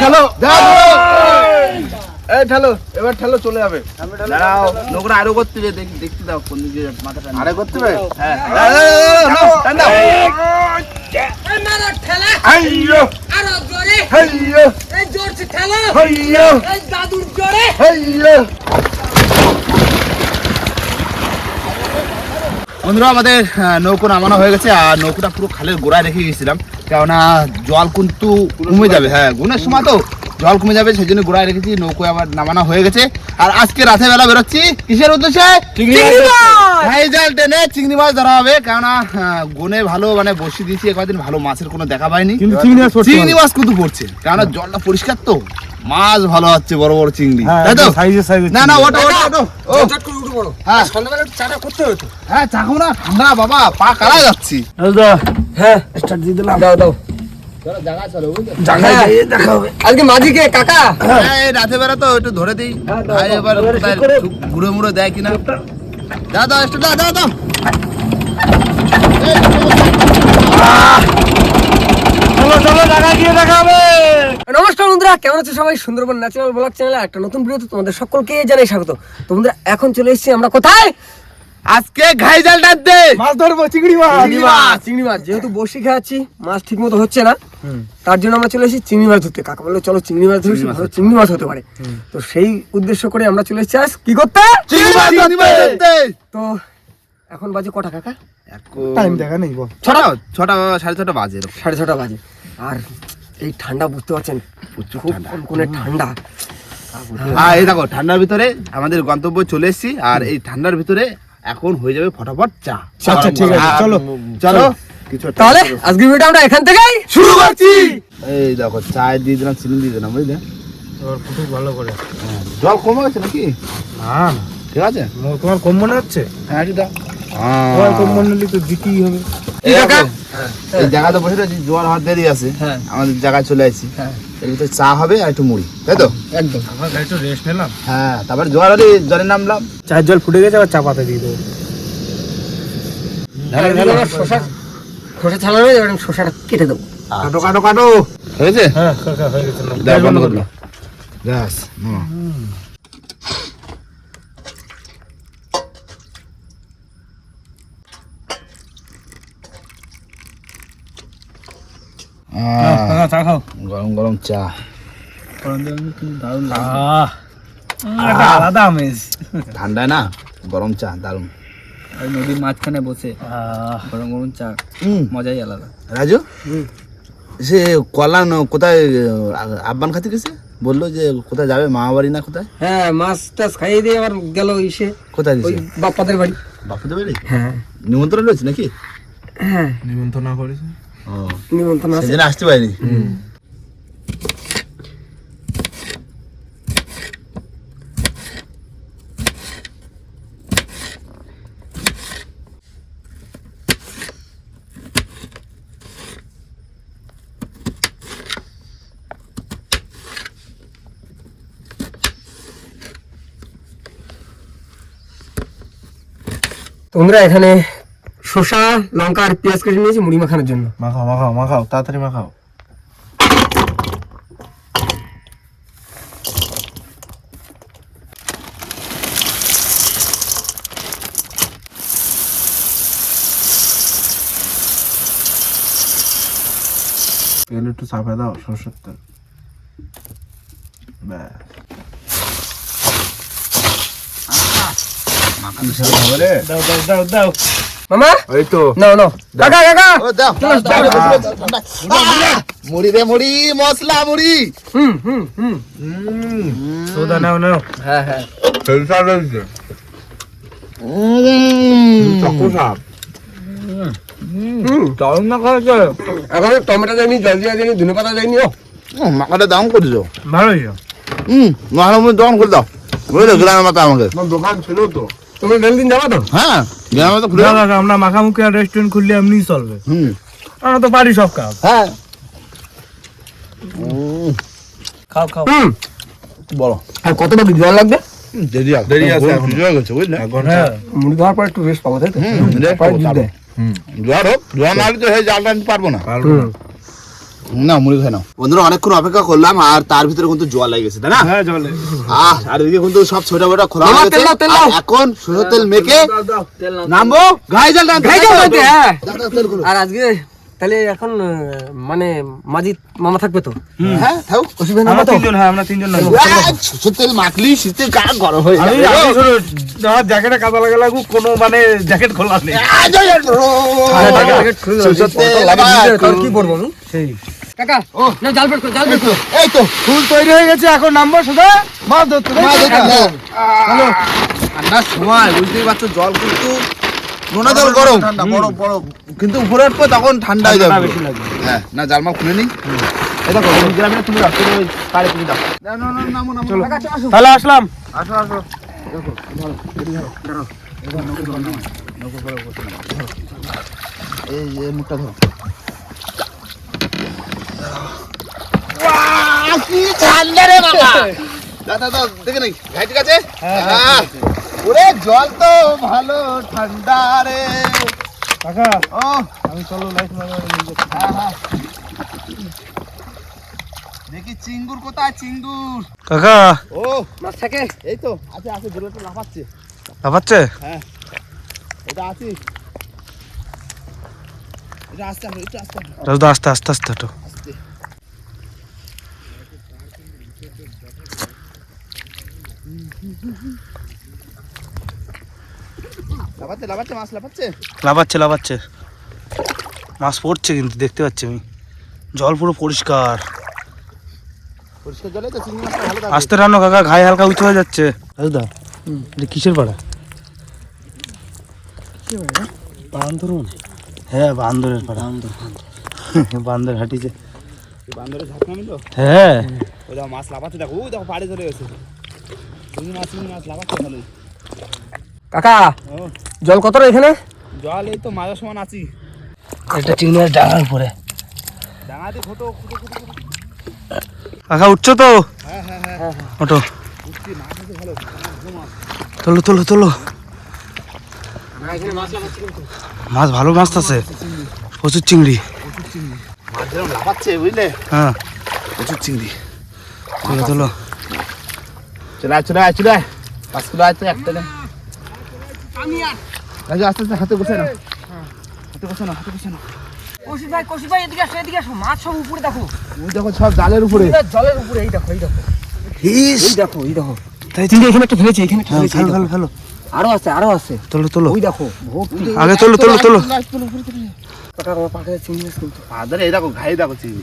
ঠেলো। এই ঠেলো এবার ঠেলো চলে যাবে। দাঁড়াও আরও করতে হবে দেখি দেখতে দাও কোন দিকে মাথাটা আরে করতে হবে? হ্যাঁ। আরও জোরে। হাইয়ো। এই জোরছে ঠেলা। হাইয়ো। এই দাদুর জোরে। বন্ধুরা আমাদের নৌকো নামানো হয়ে গেছে আর নৌকোটা পুরো খালের গোড়ায় রেখে গেছিলাম কেননা জল কিন্তু কমে যাবে। হ্যাঁ গুণের সময় তো জল কমে যাবে সেই জন্য গোড়ায় রেখেছি নৌকো আবার নামানো হয়ে গেছে। আর আজকে রাতে বেলা বেরোচ্ছি কিসের উদ্দেশ্যে? চিংড়ি মাছ! জাল টেনে চিংড়ি মাছ ধরা হবে কেননা গুনে ভালো মানে বসে দিয়েছি একদিন ভালো মাছের কোনো দেখা পাইনি। কিন্তু চিংড়ি মাছ মাছ কিন্তু পড়ছে কেননা জলটা পরিষ্কার তো। মাছ ভালো হচ্ছে বড় বড় চিংড়ি তাই তো? সাইজে সাইজে না না ওটা ওটা ওটা চট করে হ্যাঁ। সন্ধ্যাবেলা একটু চাটা করতে হতো। হ্যাঁ চাকু না। ঠান্ডা বাবা পা কালা যাচ্ছি। হ্যাঁ স্টার্ট দিয়ে দিলাম। দাও দাও। হ্যাঁ। হ্যাঁ। এই রাতে বেলা তো একটু ধরে দিই। এবার ঘুরে মুড়ে দেয় কিনা? দাও দাও দাও চলো চলো দেখা গিয়ে দেখা হবে। নমস্কার বন্ধুরা কেমন আছে সবাই? সুন্দরবন ন্যাচারাল ব্লগ চ্যানেলে একটা নতুন ভিডিওতে তোমাদের সকলকে জানাই স্বাগত। তো বন্ধুরা এখন চলে এসেছি আমরা কোথায়? আজকে ঘাই জাল টানতে। মাছ ধরবো চিংড়ি মাছ। চিংড়ি মাছ। চিংড়ি মাছ। যেহেতু বসি খাচ্ছি মাছ ঠিক মতো হচ্ছে না। তার জন্য আমরা চলে এসেছি চিংড়ি মাছ ধরতে। কাকা বলল চলো চিংড়ি মাছ ধরছি ভালো চিংড়ি মাছ হতে পারে। তো সেই উদ্দেশ্য করে আমরা চলে এসেছি আজ। কি করতে? চিংড়ি মাছ টানতে তো এখন বাজে কটা কাকা? টাইম দেখা নেই ছটা ছটা সাড়ে ছটা বাজে। সাড়ে ছটা বাজে। আর এই ঠান্ডা বুঝতে পারছেন? প্রচুর খুব ঠান্ডা। ঠান্ডা। হ্যাঁ এই দেখো ঠান্ডার ভিতরে আমাদের গন্তব্য চলে এসেছি আর এই ঠান্ডার ভিতরে এখন হয়ে যাবে ফটাফট চা। আচ্ছা, ঠিক আছে, চলো। চলো। কিছু তাহলে। আজকের ভিডিওটা আমরা এখান থেকেই শুরু করছি! এই দেখো চায় দিয়ে দিলাম চিনি দিয়ে দিলাম বুঝলে? এবার ফুটুক ভালো করে। হ্যাঁ, জল কমে গেছে নাকি? না ঠিক আছে? তোমার কম মনে হচ্ছে? হ্যাঁ দাও। তোমার কম মনে তো দিতেই হবে। এই জায়গাতে বসে রয়েছি জোয়ার হওয়ার দেরি আছে। হ্যাঁ। আমাদের জায়গায় চলে আসছি হ্যাঁ। এর ভিতরে চা হবে আর একটু মুড়ি তাই তো? একদম। আমার রেস্ট নিলাম। হ্যাঁ তারপরে জোয়ার হলে জলে নামলাম। চার জল ফুটে গেছে আবার চা পাতা দিয়ে দেবো। শশা খোসা ছাড়ানো হয়ে যাবে শশাটা কেটে দেবো। কাটো কাটো কাটো। হয়েছে? হ্যাঁ। হয়ে গেছে নাও। দাও, গ্যাস বন্ধ বন্ধ করে করো। দাও। গ্যাস নাও। হ্যাঁ, আহ, কাকা চা খাও। গরম গরম চা। আহ, একটা আলাদা আমেজ। ঠান্ডায় না গরম চা দারুণ ওই নদীর মাঝখানে বসে আহ, গরম গরম চা হুম। মজাই আলাদা। রাজু? সে কল্যাণ কোথায় আব্বান খাতে গেছে বলল যে কোথায় যাবে মামা বাড়ি না কোথায়? হ্যাঁ মাছ টাছ খাইয়ে দিয়ে আবার গেল ইসে। কোথায় ওই গেছে বাপ্পাদের বাড়ি। বাপুদের বাড়ি? হ্যাঁ। নিমন্ত্রণ রয়েছে নাকি? হ্যাঁ। নিমন্ত্রণ করেছে? নিমন্ত্রণ আছে। সেদিন আসতে পারিনি। তোমরা এখানে শসা লঙ্কা আর পেঁয়াজ কেটে নিয়েছি মুড়ি মাখানোর জন্য। মাখাও মাখাও মাখাও তাড়াতাড়ি মাখাও। তেল একটু চাপে দাও সরষের তেল। ব্যাস। দাও দাও দাও দাও। মামা? এই তো। নাও নাও। কাকা কাকা। মুড়ি দে মুড়ি মশলা মুড়ি। হুম হুম হুম। সোদা নাও নাও। হ্যাঁ হ্যাঁ। রয়েছে। দাম করে দাও আমাকে। দোকান ছিল তো। তুমি দিন যাবা তো? হ্যাঁ। খুলে না আমরা মাখামুখি আর রেস্টুরেন্ট খুললে এমনিই চলবে। হুম। আমরা তো পারি সব কাজ। হ্যাঁ। খাও খাও। হুম। বলো। আর কত বাকি জল লাগবে? দেরি আছে দেরি আছে এখন। হয়ে গেছে বুঝলে হ্যাঁ। মুড়ি দেওয়ার পর একটু রেস্ট পাবো তাই তো? হুম রেস্ট পরে করো, দুধ তারপর। দেয় জোয়ার হোক জোয়ার না হলে তো সেই জালটা আমি পারব না। মুড়ি খাই না। বন্ধুরা অনেকক্ষণ অপেক্ষা করলাম আর তার ভিতরে কিন্তু জল লেগে গেছে তাই না? হ্যাঁ জল আহ আর এদিকে কিন্তু সব ছোট বড় খোলা হয়ে গেছে। তেল এখন সরষের তেল মেখে নামবো। গাই জল গাই জল? হ্যাঁ। আর আজকে তাহলে এখন মানে মাঝি মামা থাকবে তো? হ্যাঁ থাও অসুবিধা না তিনজন হ্যাঁ আমরা তিনজন নামবো। আহ, সরষের তেল মাখলি শীতে গা গরম হয়ে যাবে। আমার জ্যাকেটে কাদা লাগা লাগুক কোনো মানে জ্যাকেট খোলা নেই। কি করব আমি? সেই। কাকা ও। না জাল বের করো জাল বের করো। এই তো ফুল তৈরি হয়ে গেছে এখন নামবো সোজা। মাছ ধরতে সময় বুঝতেই পারছ জল কিন্তু নোনা জল গরম। ঠান্ডা কিন্তু উপরে উঠবো তখন ঠান্ডা হয়ে যাবে। হ্যাঁ না জালমা খুলে নি এটা দেখো গ্রামে তুমি রাখতে তুমি দাও। না না না নামো নামো। কাকা চল আসো। তাহলে আসলাম। আসো আসো। এই এই মুখটা ধরো। কি ঠান্ডা রে বাবা। দাদা দাদা দেখে নাকি ভাই ঠিক আছে হ্যাঁ ওরে জল তো ভালো ঠান্ডা রে। কাকা ও। আমি চলো লাইট হ্যাঁ হ্যাঁ। দেখি চিঙ্গুর কোথায় চিঙ্গুর? কাকা। ও। মাছ থাকে এই তো আছে আছে দূরে তো লাফাচ্ছে। লাফাচ্ছে? এটা আছে। এটা আস্তে আস্তে আস্তে আস্তে আস্তে হাঁটো আস্তে। লাফাচ্ছে লাফাচ্ছে মাছ লাফাচ্ছে। লাফাচ্ছে লাফাচ্ছে। মাছ পড়ছে কিন্তু দেখতে পাচ্ছি আমি। জল পুরো পরিষ্কার। পরিষ্কার জলে তো চিংড়ি মাছটা ভালো থাকে। আস্তে রান্না কাকা ঘায়ে হালকা উঁচু হয়ে যাচ্ছে। রাজুদা এটা কিসের পাড়া? বান্দর হ্যাঁ বান্দরের পাড়া। বান্দর হাঁটিছে। বান্দরে ঝাঁক নামিলো হ্যাঁ। ওই দেখো মাছ লাফাচ্ছে দেখো ওই দেখো পাড়ে ধরে গেছে। চিংড়ি মাছ চিংড়ি মাছ লাফাচ্ছে ভালোই কাকা! ও। জল কত এখানে? জল এই তো মাঝার সমান আছি। একটা চিংড়ি মাছ ডাঙার উপরে। ডাঙাতে খুঁটো। কাকা উঠছো তো? হ্যাঁ হ্যাঁ হ্যাঁ। ওটো মাছ তোলো তোলো তোলো। এখানে মাছ লাগাচ্ছি কিন্তু। মাছ ভালো মাছ আছে। প্রচুর চিংড়ি। বুঝলে? হ্যাঁ। প্রচুর চিংড়ি। তোলো তোলো। চলে চলে চলে পাঁচ কিলো আছে একটা নে রাজু আস্তে আস্তে হাতে বসে না। হাতে বসে না হাতে বসে না। কৌশিক ভাই কৌশিক ভাই এদিকে আসো এদিকে আসো। মাছ সব উপরে দেখো। ওই দেখো সব জালের উপরে। পুরো জলের উপরে এই দেখো এই দেখো। এই দেখো এই দেখো। তাই এখানে একটা ফেলেছে এখানে একটা ফেলেছে, এই ফেলো দেখো। ফেলো ফেলো। আরও আছে আরও আছে। তোলো তোলো। ওই দেখো ভর্তি আগে তোলো তোলো তোলো। কাকা আমার চিংড়ি কিন্তু ফাদার এই দেখো ঘাই দেখো চিংড়ি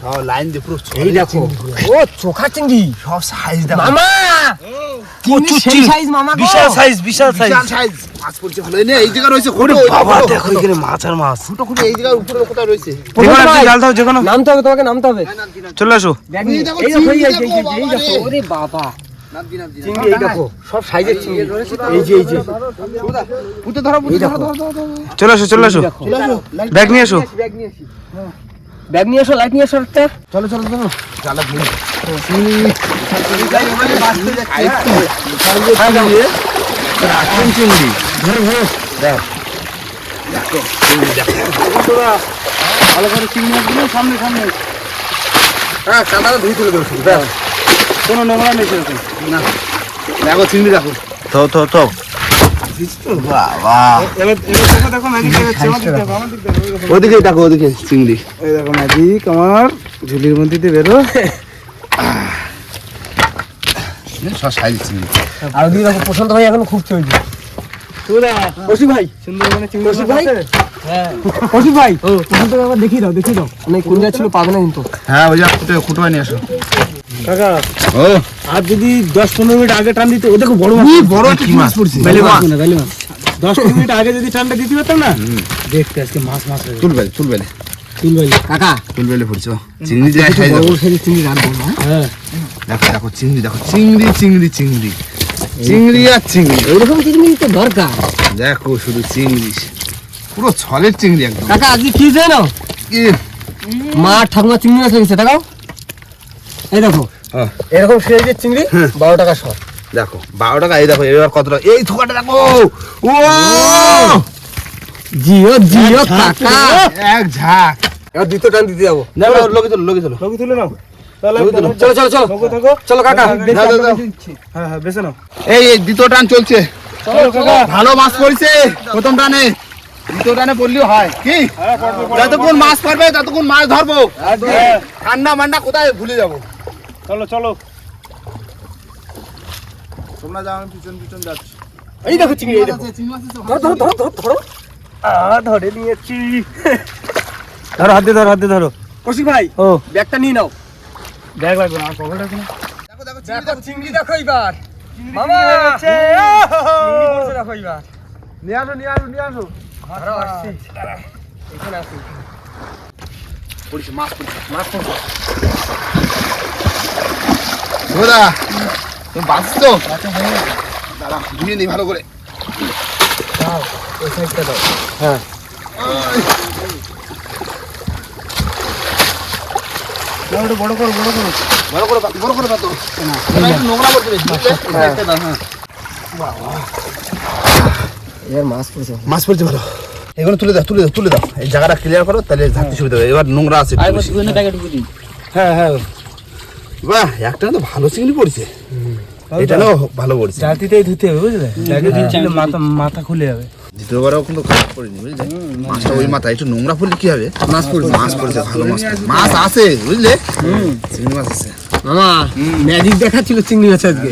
সব লাইন দিয়ে পুরো এই দেখো ও চোখা চিংড়ি সব সাইজ দেখো মামা চিংড়ি প্রচুর সেই চিংড়ি। সাইজ মামা বিশাল সাইজ বিশাল সাইজ বিশাল সাইজ মাছ পড়ছে ভালো এই এই জায়গা রয়েছে ওরে বাবা দেখো এখানে মাছ আর মাছ খুঁটো খুঁটো এই জায়গার উপরে কোথায় রয়েছে যেকোনো একটা জাল দাও যেকোনো নামতে হবে তোমাকে নামতে হবে চলে আসো এই দেখো এই দেখো এই চিংড়ি এই যে, এই যে, এই দেখো, দেখো বাবা রে। ওরে বাবা নামজি নামজি চিংড়ি এই দেখো সব সাইজের চিংড়ি এই যে এই যে পুঁতে ধরো পুঁতে ধরো ধরো ধরো চলে আসো চলে আসো ব্যাগ নিয়ে এসো ব্যাগ নিয়ে আসি ব্যাগ নিয়ে এসো লাইট নিয়ে এসো একটা। চলো চলো চলো। জালা ধরে হ্যাঁ কাঁটাটা ধুই তুলে দেবো কোনো নোংরা নেই সেরকম। না। দেখো চিংড়ি দেখো। তো তো তো। ওদিকে দেখো ওদিকে চিংড়ি। দেখো ম্যাজিক আমার ঝুলির মধ্যে বেরো আর দেখো ভাই সুন্দরবনে চিংড়ি ভাই দাও দেখিয়ে দাও কোন জায়গা ছিল পাবে না কিন্তু হ্যাঁ ওই যা খুঁটে খুঁটো নিয়ে আসো কাকা ও। আর যদি দশ পনেরো মিনিট আগে টান দিতে ও দেখো বড় মাছ বড় একটা মাছ পড়ছে। বেলে মাছ। না বেলে মাছ। দশ পনেরো মিনিট আগে যদি টানটা দিতে পারতাম না দেখতে আজকে মাছ মাছ হয়ে তিন ভাই কাকা চুলবেলে পড়ছো চিংড়ি যে সাইজ বড় দেখো বড় সাইজের চিংড়ি রাখব না হ্যাঁ? দেখো দেখো চিংড়ি দেখো চিংড়ি চিংড়ি চিংড়ি। চিংড়ি আর চিংড়ি। ওইরকম চিংড়ি তো দরকার। দেখো শুধু চিংড়ি। পুরো ছলের চিংড়ি একদম। কাকা আজকে কি জানো? মা ঠাকুমা চিংড়ি মাছ লেগেছে দেখাও। এই দেখো হ্যাঁ। এরকম সাইজের চিংড়ি বারো টাকা শ দেখো বারো টাকা এই দেখো এবার কত টাকা এই থোকাটা দেখো। ও! জিও জিও কাকা। এক ঝাঁক। এবার দ্বিতীয় টান দিতে যাব। না লোকে চলো লোকে চলো লোক তুলে নাও। লোকে চলো। কাকা। হ্যাঁ হ্যাঁ বেছে নাও। এই এই দ্বিতীয় টান চলছে। ভালো মাছ পড়ছে প্রথম টানে। দ্বিতীয় টানে পড়লেও হয়। কি? হ্যাঁ। যতক্ষণ মাছ পড়বে ততক্ষণ মাছ ধরবো। হ্যাঁ, ঠান্ডা মান্ডা কোথায় ভুলে যাব। চলো চলো। তোমরা যাও আমি পিছন পিছন যাচ্ছি। এই দেখো চিংড়ি এই দেখো। ধরো ধরো ধরো ধরো ধরো। আ ধরে নিয়েছি। ধরো হাত ধরো হাত ধরো। কৌশিক ভাই ও। ব্যাগটা নিয়ে নাও। ব্যাগ লাগবে না দেখো দেখো দেখো চিংড়ি। দেখো এইবার। মামা। চিংড়ি দেখো এইবার। নিয়ে আসো নিয়ে আসো নিয়ে আসো। ধরো। আসছি এখানে আসি। পড়ছে মাছ পড়ছে। মাছ পড়ছে। দাদা তুমি বাঁচছো? দাঁড়া ধুয়ে নি ভালো করে। হ্যাঁ। বড় করো বড় করো। বড় করে পা- বড় করে পাতো নোংরা করতে হ্যাঁ। এবার মাছ পড়ছে। মাছ পড়ছে ভালো। এগুলো তুলে দাও তুলে দাও তুলে দাও। এই জায়গাটা ক্লিয়ার করো তাহলে থাকতে সুবিধা হবে। এবার নোংরা আছে। হ্যাঁ হ্যাঁ। বাহ একটা তো ভালো চিংড়ি পড়ছে। এটা না ভালো পড়ছে। জাতিতেই ধুতে হবে বুঝলে? ব্যাগে ধুলে মাথা মাথা খুলে যাবে। দ্বিতীয়বারও কিন্তু খারাপ পড়েনি বুঝলে? মাছটা ওই মাথা একটু নোংরা পড়লে কি হবে? মাছ পড়ছে মাছ পড়ছে। ভালো মাছ মাছ আছে বুঝলে? চিংড়ি মাছ আছে। মামা ম্যাজিক দেখাচ্ছিল চিংড়ি মাছ আজকে।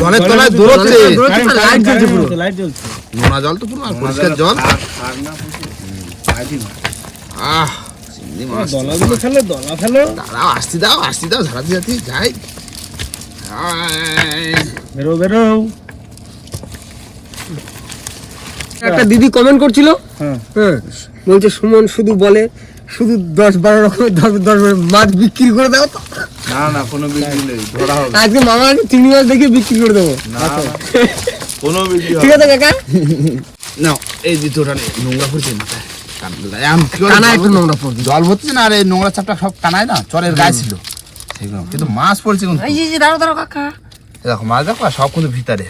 জলের তলায় দৌড়চ্ছে। লাইট জ্বলছে পুরো। লাইট জ্বলছে। নোনা জল তো পুরো আর পরিষ্কার জল। আহ চিংড়ি মাছ দলাগুলো ফেলো দলা ফেলো দাঁড়াও আসতে দাও আসতে দাও ঝাড়াতে ঝাড়াতে যাই। বেরো বেরো। একটা দিদি কমেন্ট করছিল। হ্যাঁ। হ্যাঁ বলছে সুমন শুধু বলে শুধু দশ বারো রকমের দশ দশ মাছ বিক্রি করে দাও তো। না না কোনো বিক্রি নেই ধরা হবে। আজকে মামা চিংড়ি মাছ দেখে বিক্রি করে দেবো। কোনো বিক্রি ঠিক আছে কাকা? না এই দ্বিতীয়টা নেই নোংরা পড়ছে মাথায়। কান- এখন কি করে কানা জল একটু নোংরা পড়বে। জল ভর্তি না আর এই নোংরা চাপটা সব কানায় না চরের গায়ে ছিল। সেগুলো। কিন্তু মাছ পড়ছে কিন্তু। এই যে দাঁড়ো দাঁড়ো কাকা। দেখো মাছ দেখো সব কিন্তু ভিতরে।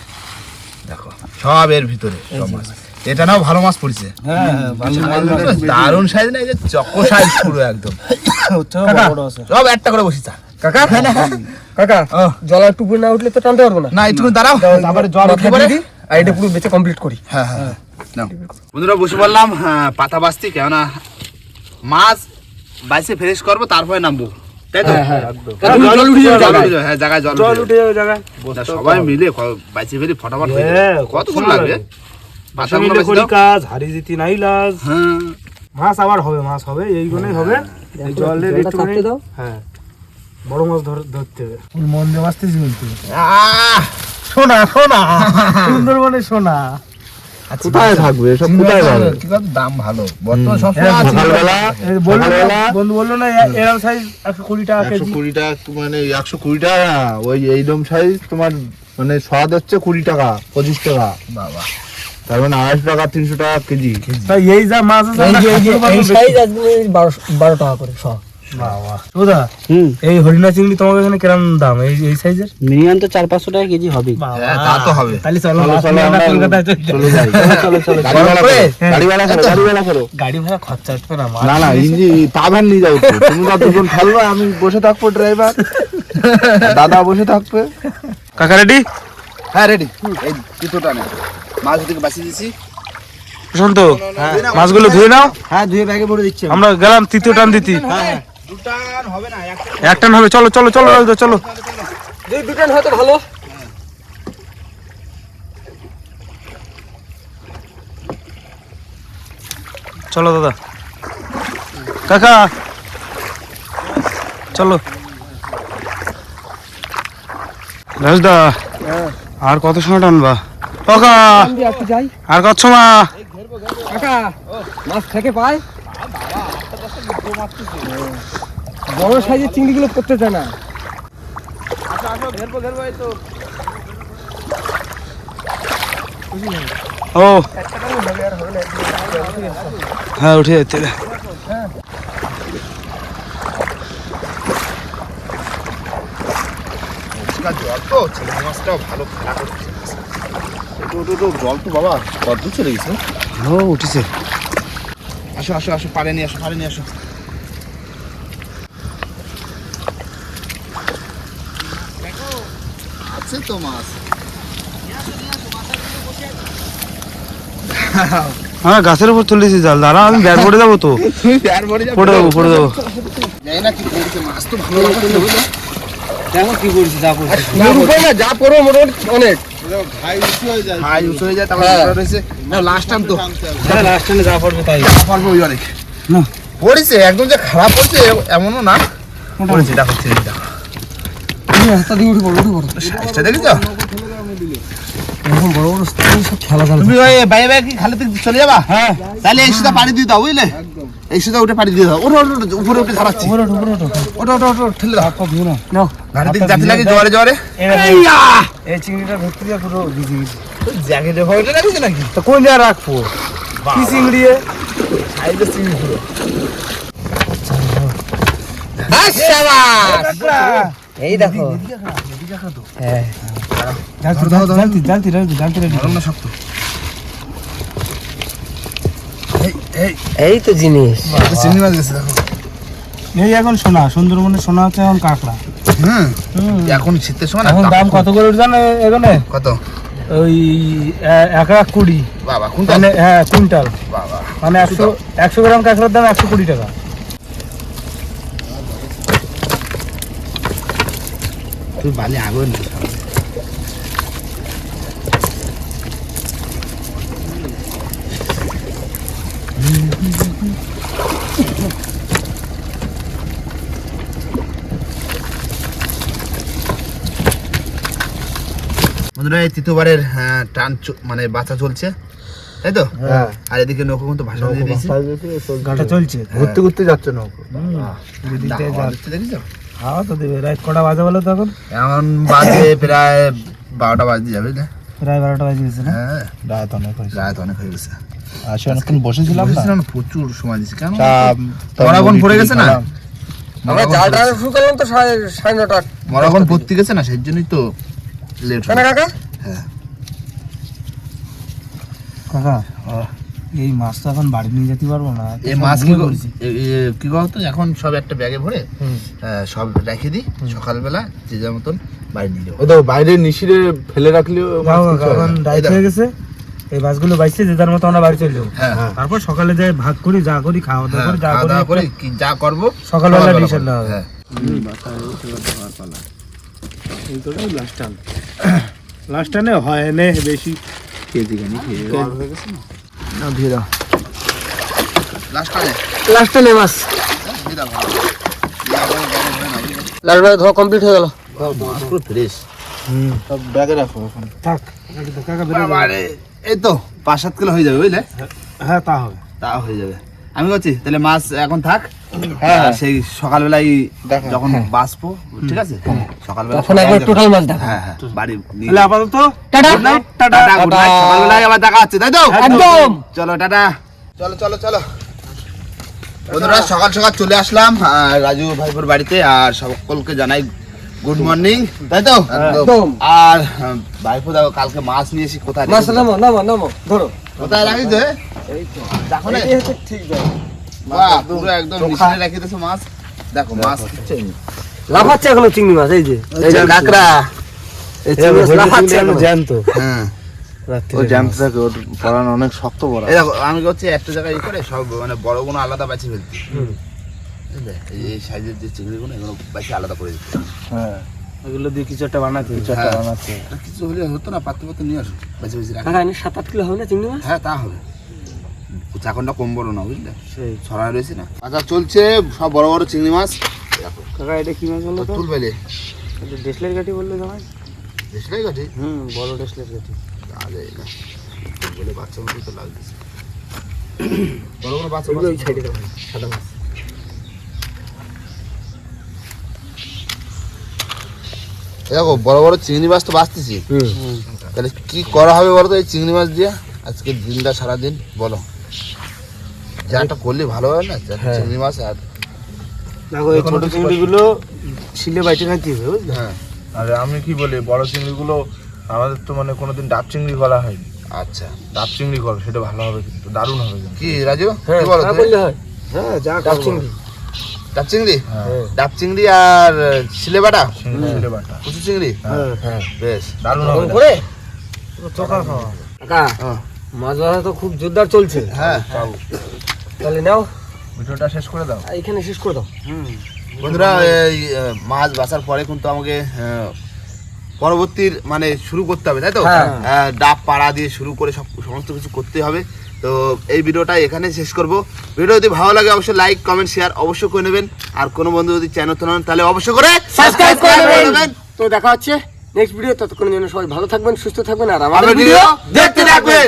দেখো সব এর ভিতরে সব মাছ। এটা নাও ভালো মাছ পড়ছে। হ্যাঁ হ্যাঁ দারুণ সাইজ না এই যে চকো সাইজ পুরো একদম। সব একটা করে বসি চা। কাকা? কাকা। জল একটু উপরে না উঠলে তো টানতে পারব না। না একটু দাঁড়াও। তারপরে জল উঠে দিই, আর এটা পুরো বেঁচে কমপ্লিট করি। হ্যাঁ হ্যাঁ নাও। বন্ধুরা বসে পড়লাম হ্যাঁ, পাতা বাঁচতে কেননা মাছ বাইসে ফ্রেশ করব তারপরে নামবো। তাই তো? কারণ জল উঠে যাবে জল জায়গায়। উঠে যাবে, হ্যাঁ জায়গায় জল জল উঠে উঠে যাবে জায়গায়। সবাই মিলে বাইসে ফেলি ফটাফট হয়ে যাবে। হ্যাঁ, কতক্ষণ লাগবে? লাগে? পাতাগুলো মিলে বেশি করি দাও। কাজ হারি জিতি নাই লাজ। হ্যাঁ। মাছ আবার হবে মাছ হবে এইগুলোই হ্যাঁ। বড় মাছ ধরতে হবে। মন দিয়ে বাঁচতেছি কিন্তু আহ! সোনা সোনা। সুন্দরবনে সোনা। কোথায় থাকবে? সব কোথায় আছে দাম ভালো। বর্তমান সব সময় আছে। বলল বন্ধু বলল না এরম সাইজ একশো কুড়ি টাকা একশো কেজি। কুড়ি টাকা মানে একশো কুড়ি টাকা ওই এইরকম সাইজ তোমার মানে স্বাদ হচ্ছে কুড়ি টাকা পঁচিশ টাকা। বাবা। তার মানে আড়াইশো টাকা তিনশো টাকা কেজি। তাই এই যা মাছ আছে। বারো টাকা করে সব। বাবা। ওদা এই হরিণা চিংড়ি তোমার এখানে কিরম দাম? এই এই সাইজের? মিনিমাম তো চার পাঁচশো টাকা কেজি হবে। হ্যাঁ তা তো হবে। তাহলে চলো চলো, নিয়ে আমরা আমরা কলকাতায় চলে চলে যাই। যাই চলো চলো চলো। গাড়িওয়ালা করো গাড়িওয়ালা করো করো। গাড়ি ভাড়া খরচা আসবে না না না ইঞ্জি পাবেন নিয়ে যাও তুমি তো দুজন ফেলবে আমি বসে থাকব ড্রাইভার দাদা বসে থাকবে। কাকা রেডি হ্যাঁ রেডি এই দুটোটা নে। মাছ থেকে বাঁচিয়ে দিয়েছি। প্রশান্ত মাছগুলো ধুয়ে নাও। হ্যাঁ ধুয়ে ব্যাগে ভরে দিচ্ছি আমরা গেলাম তৃতীয় টান দিতি। দুটান হবে না এক টান হবে চলো চলো চলো চলো। দুই দুটান হয়তো ভালো। চলো দাদা। কাকা। চলো। রাজদা আর কত সময় টানবা? কাকা। আমি যাই। আর কত সময়? কাকা মাছ থেকে পায়? বড় সাইজের চিংড়িগুলো করতে চায় না। ও। হ্যাঁ উঠে যেতে পরিষ্কার জল তো চিংড়ি মাছটাও ভালো খেলা করছে। জল তো বাবা কত চলে গেছে? ও উঠেছে। আসো আসো আসো পারে নিয়ে আসো পারে নিয়ে আসো। আছে তো মাছ। হ্যাঁ গাছের উপর তুলেছি জাল। দাঁড়া আমি ব্যাট পড়ে যাব তো। পড়ে যাব পড়ে যাব। মাছ তো ভালো কি করছি যা করছি। না মোটামুটি অনেক। পড়েছে একদম যে খারাপ পড়ছে এমনও না। পড়েছে দেখো হাতটা দিয়ে উঠে পড়ো উঠে পড়ো সাইজটা দেখেছ? এরকম বড় বড় সব খেলা জানো তুমি ওই বাইরে বাইরে কি খালি চলে যাবা? হ্যাঁ। তাহলে এই সুদা পাড়ি দিয়ে দাও বুঝলে? এই সুদা উঠে পাড়ি দিয়ে দাও। ওঠো উপরে উঠে ধরাচ্ছি ওঠো ওঠো ওঠো ওঠো ওঠো ঠেলে দাও। নাও। ঘাড়ের দিকে যাতে লাগে জোয়ারে জোয়ারে। এই চিংড়িটা ভেতর দিয়ে পুরো ভিজে জ্যাকেটে ভয়টা লাগছে নাকি? তো কোন জায়গায় রাখব? কি চিংড়ি? সাইজে চিংড়ি। পুরো এই দেখো। জালতি জালতি জালতি জালতি জালতি নরম না শক্ত। এই তো জিনিস। চিংড়ি মাছ গেছে দেখো। এই এখন সোনা সুন্দরবনে সোনা হচ্ছে এখন কাঁকড়া। হুম। এখন শীতের সময় এখন দাম কত করে উঠছে জানো এখানে? কত? ওই এক লাখ কুড়ি। বাবা কোনটা মানে হ্যাঁ কুইন্টাল। বাবা মানে একশো একশো গ্রাম কাঁকড়ার দাম একশো কুড়ি টাকা। তুই বালি আগুন বন্ধুরা এই তৃতীয়বারের হ্যাঁ, টান চ- মানে বাচ্চা চলছে। তাই তো? হ্যাঁ। আর এদিকে নৌকো কিন্তু ভাষা দিয়ে দিয়েছি। চলছে। ঘুরতে ঘুরতে যাচ্ছে নৌকো? দেখেছ? হাওয়া তো দেবে রাত কটা বাজে বলো তো এখন? বাজে প্রায় বারোটা বাজতে যাবে না? প্রায় বারোটা বাজে গেছে না? হ্যাঁ। রাত অনেক হয়েছে। রাত অনেক হয়ে গেছে। আসে অনেকক্ষণ বসেছিলাম না? প্রচুর সময় দিচ্ছি কেন? তা মরাগন পড়ে গেছে না? আমরা শুরু করলাম তো সাড়ে নটা মরাগন পড়তে গেছে না সেই জন্যই তো লেট কাকা? কাকা এই মাছ তো এখন বাড়ি নিয়ে যেতে পারব না। এই মাছ কি কি বলতো এখন সব একটা ব্যাগে ভরে হ্যাঁ, সব রেখে দিই সকালবেলা যে যার মতন বাড়ি নিয়ে যাব। ওই তো বাইরে নিশিরে ফেলে রাখলেও এখন। রাইত হয়ে গেছে এই মাছগুলো বাইছে যে যার মতো আমরা বাড়ি চলে যাব। হ্যাঁ। তারপর সকালে যাই ভাগ করি যা করি খাওয়া দাওয়া হ্যাঁ, করি যা করি দাওয়া করে কি যা করব সকালবেলা ডিসিশন। নেওয়া হবে হ্যাঁ লাস্ট টানে হয় নে বেশি। লাস্ট টাইমে লাস্টে নে? মাছ লালবাগ ধোয়া কমপ্লিট হয়ে গেল। পুরো ফ্রেশ সব ব্যাগে রাখো এখন। থাক এই তো পাঁচ সাত কিলো হয়ে যাবে বুঝলে? হ্যাঁ তা হবে। তা হয়ে যাবে। আমি বলছি তাহলে মাছ এখন থাক। হ্যাঁ সেই সকালবেলায় যখন বাঁচবো ঠিক আছে? সকালবেলা তখন একবার টোটাল মাছ দেখা। হ্যাঁ হ্যাঁ বাড়ি নিয়ে তাহলে আপাতত টাটা। টাটা সকালবেলায় আবার দেখা হচ্ছে তাই তো? একদম। চলো টাটা। চলো চলো চলো। বন্ধুরা সকাল সকাল চলে আসলাম রাজু ভাইপুর বাড়িতে আর সকলকে জানাই গুড মর্নিং তাই তো? একদম। আর আহ, ভাইপু দেখো কালকে মাছ নিয়ে এসে কোথায় মাছ? নামো নামো নামো ধরো। কোথায় রাখিস রে? দেখো না? এই হচ্ছে ঠিক জায়গা বাহ, পুরো একদম মিশিয়ে রেখে দিয়েছ মাছ। দেখো মাছ কিচ্ছু নেই। লাফাচ্ছে এখনও চিংড়ি মাছ এই যে এই যে কাঁকড়া। এই চিংড়ি মাছ লাফাচ্ছে জ্যান্ত। হ্যাঁ। ও জ্যান্ত থাকে ওর পড়ানো অনেক শক্ত পড়া দেখো আমি করছি একটা জায়গায় করে সব মানে বড় কোনো আলাদা বাছি ফেলছি। বুঝলে? এই সাইজের যে চিংড়িগুলো এগুলো বাছি আলাদা করে দিচ্ছি। হ্যাঁ। ওগুলো দিয়ে কিছু একটা বানাতে কিছু একটা হ্যাঁ। বানাচ্ছে কিছু হলে হতো না পাত্র পাত্র নিয়ে আসো। বাছি বাছি রাখো। সাত আট কিলো হবে না চিংড়ি মাছ? হ্যাঁ তা হবে। চাকনটা কম বড় না বুঝলে? সেই। ছড়া রয়েছে না? আচ্ছা চলছে সব বড় বড় চিংড়ি মাছ। কাকা এটা কি মাছ বলল তো? তুল পেলে ডেসলের গাঠি বলল জামাই দেশলাই গাছে হুম বড় ডেসলের গাঠি আরে না বলে বাচ্চা মতো তো লাগতেছে। বড় বড় বাচ্চা ওই সাইডে দাও। সাদা মাছ। দেখো বড় বড় চিংড়ি মাছ তো বাঁচতেছি। তাহলে কি করা হবে বলো তো এই চিংড়ি মাছ দিয়ে? আজকে দিনটা সারাদিন বলো। যাটা করলে ভালো হয় না? যাটা চিংড়ি মাছ আর দেখো এই ছোট চিংড়িগুলো শিলে বাইটে খাইতে হবে বুঝলে? হ্যাঁ। আরে আমি কি বলি বড় চিংড়িগুলো আমাদের তো মানে কোনোদিন ডাব চিংড়ি করা হয়নি। আচ্ছা। ডাব চিংড়ি করো সেটা ভালো হবে কিন্তু দারুণ হবে কি রাজু? হ্যাঁ বলো বললে হয়। হ্যাঁ যা ডাব চিংড়ি। ডাব চিংড়ি? হ্যাঁ। ডাব চিংড়ি আর সিলেবাটা ছেলে বাটা। কুচু চিংড়ি? হ্যাঁ বেশ দারুণ হবে। করে? চোখা খাওয়া কাকা হ্যাঁ। মাছ ধরা তো খুব জোরদার চলছে। হ্যাঁ। তাহলে নাও। ভিডিওটা শেষ করে দাও। এখানে শেষ করে দাও। বন্ধুরা এই মাছ বাসার পরে কিন্তু আমাকে পরবর্তীর মানে শুরু করতে হবে তাই তো? হ্যাঁ। ডাব পাড়া দিয়ে শুরু করে সব সমস্ত কিছু করতে হবে। তো এই ভিডিওটা এখানে শেষ করব। ভিডিও যদি ভালো লাগে অবশ্যই লাইক কমেন্ট শেয়ার অবশ্যই করে নেবেন। আর কোনো বন্ধু যদি চ্যানেল তো নন তাহলে অবশ্যই করে সাবস্ক্রাইব করে দেবেন তো দেখা হচ্ছে নেক্সট ভিডিও ততক্ষণের জন্য সবাই ভালো থাকবেন সুস্থ থাকবেন আর আমাদের আমাদের ভিডিও ভিডিও দেখতে থাকবেন।